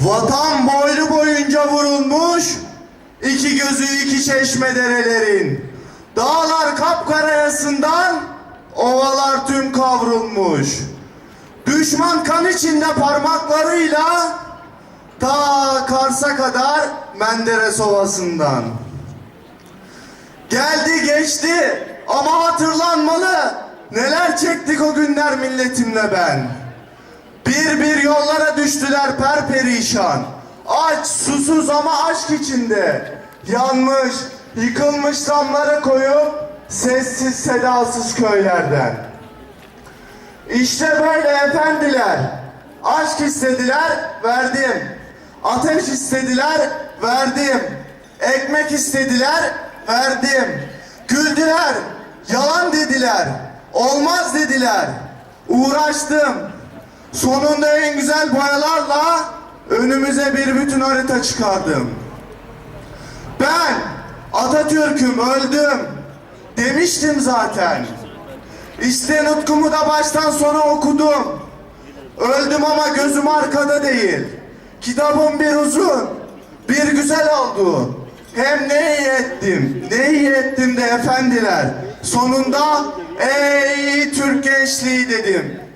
Vatan boylu boyunca vurulmuş, iki gözü iki çeşme derelerin. Dağlar kapkarayasından, ovalar tüm kavrulmuş. Düşman kan içinde parmaklarıyla, ta Kars'a kadar Menderes Ovası'ndan. Geldi geçti ama hatırlanmalı. Neler çektik o günler milletimle ben. Bir bir yollara düştüler perperişan. Aç, susuz ama aşk içinde. Yanmış, yıkılmış damlara koyup sessiz sedasız köylerden. İşte böyle efendiler. Aşk istediler, verdim. Ateş istediler, verdim. Ekmek istediler, verdim. Güldüler, yalan dediler. Olmaz dediler. Uğraştım. Sonunda en güzel boyalarla önümüze bir bütün harita çıkardım. Ben Atatürk'üm öldüm demiştim zaten. İşte nutkumu da baştan sona okudum. Öldüm ama gözüm arkada değil. Kitabım bir uzun, bir güzel oldu. Hem ne iyi ettim, ne iyi ettim de efendiler. Sonunda ey Türk gençliği dedim.